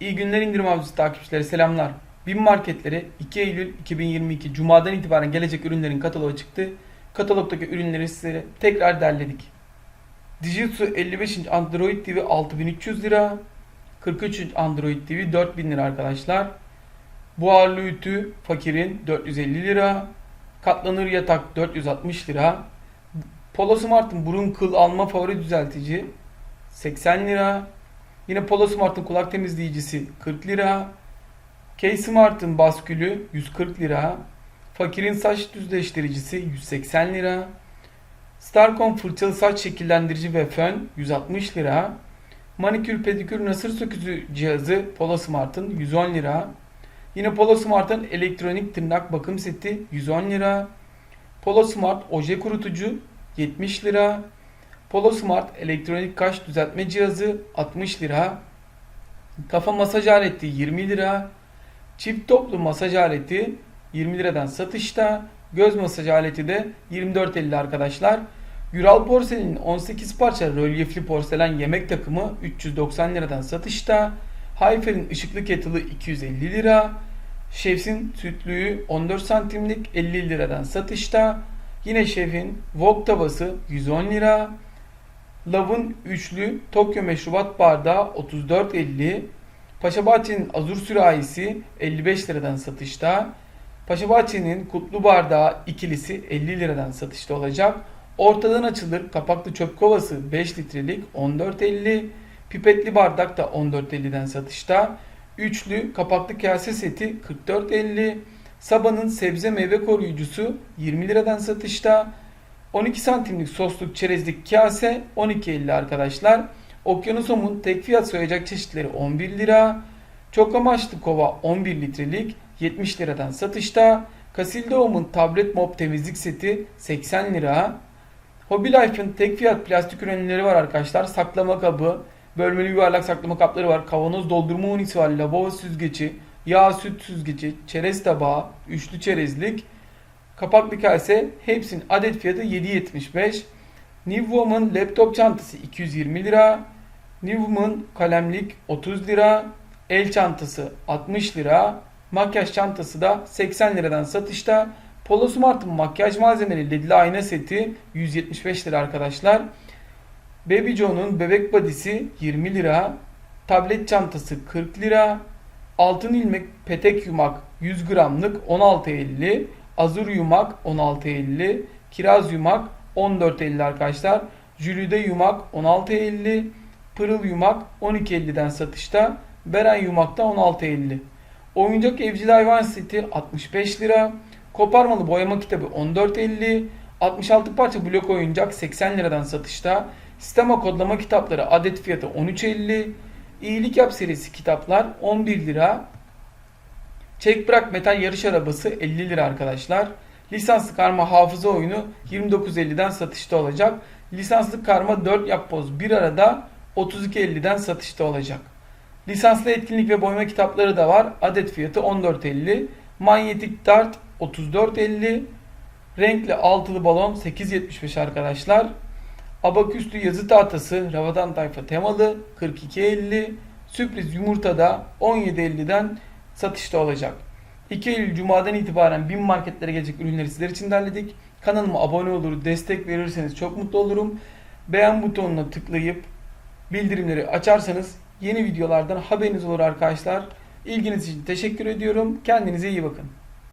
İyi günler indirim avcısı takipçileri selamlar. BİM marketlere 2 Eylül 2022 Cuma'dan itibaren gelecek ürünlerin kataloğu çıktı. Katalogdaki ürünleri sizlere tekrar derledik. Dijitsu 55 inç Android TV 6300 lira. 43 inç Android TV 4000 lira arkadaşlar. Buharlı ütü fakirin 450 lira. Katlanır yatak 460 lira. Polo Smart'ın burun kıl alma favori düzeltici 80 lira. Yine Polo Smart'ın kulak temizleyicisi 40 lira. K-Smart'ın baskülü 140 lira. Fakir'in saç düzleştiricisi 180 lira. Starcom fırçalı saç şekillendirici ve fön 160 lira. Manikür pedikür nasır sökücü cihazı Polo Smart'ın 110 lira. Yine Polo Smart'ın elektronik tırnak bakım seti 110 lira. Polo Smart oje kurutucu 70 lira. Polo Smart elektronik kaş düzeltme cihazı 60 lira. Kafa masaj aleti 20 lira. Çift toplu masaj aleti 20 liradan satışta. Göz masaj aleti de 24.50 arkadaşlar. Güral Porselen'in 18 parça rölyefli porselen yemek takımı 390 liradan satışta. Hayfer'in ışıklı kettle'ı 250 lira. Şef'in sütlüğü 14 santimlik 50 liradan satışta. Yine Şef'in Wok tavası 110 lira. Love'ın üçlü Tokyo meşrubat bardağı 34.50. Paşabahçe'nin Azur sürahisi 55 liradan satışta. Paşabahçe'nin kutlu bardağı ikilisi 50 liradan satışta olacak. Ortadan açılır kapaklı çöp kovası 5 litrelik 14.50. Pipetli bardak da 14.50'den satışta. Üçlü kapaklı kase seti 44.50. Sabah'ın sebze meyve koruyucusu 20 liradan satışta. 12 santimlik sosluk çerezlik kase 12.50 arkadaşlar. Okyanusom'un tek fiyat soyacak çeşitleri 11 lira. Çok amaçlı kova 11 litrelik 70 liradan satışta. Casildahom'un tablet mop temizlik seti 80 lira. Hobby Life'ın tek fiyat plastik ürünleri var arkadaşlar. Saklama kabı, bölmeli yuvarlak saklama kapları var. Kavanoz doldurma unisi var. Lavabo süzgeci, yağ süt süzgeci, çerez tabağı, üçlü çerezlik. Kapaklı kase hepsinin adet fiyatı 7.75. New Woman laptop çantası 220 lira. New Woman kalemlik 30 lira. El çantası 60 lira. Makyaj çantası da 80 liradan satışta. Polo Smart'ın makyaj malzemeleri ledli ayna seti 175 lira arkadaşlar. Baby Joe'nun bebek badisi 20 lira. Tablet çantası 40 lira. Altın ilmek petek yumak 100 gramlık 16.50. Azur yumak 16.50. Kiraz yumak 14.50 arkadaşlar. Jülide yumak 16.50. Pırıl yumak 12.50'den satışta. Beren yumak da 16.50. Oyuncak evcil hayvan seti 65 lira. Koparmalı boyama kitabı 14.50. 66 parça blok oyuncak 80 liradan satışta. Sistema kodlama kitapları adet fiyatı 13.50. İyilik yap serisi kitaplar 11 lira. Çek bırak metal yarış arabası 50 lira arkadaşlar. Lisanslı karma hafıza oyunu 29.50'den satışta olacak. Lisanslı karma 4 yapboz bir arada 32.50'den satışta olacak. Lisanslı etkinlik ve boyama kitapları da var. Adet fiyatı 14.50. Manyetik dart 34.50. Renkli altılı balon 8.75 arkadaşlar. Abaküstü yazı tahtası Ravadan tayfa temalı 42.50. Sürpriz yumurta da 17.50'den satışta olacak. 2 Eylül Cuma'dan itibaren bin marketlere gelecek ürünleri sizler için derledik. Kanalıma abone olur, destek verirseniz çok mutlu olurum. Beğen butonuna tıklayıp bildirimleri açarsanız yeni videolardan haberiniz olur arkadaşlar. İlginiz için teşekkür ediyorum. Kendinize iyi bakın.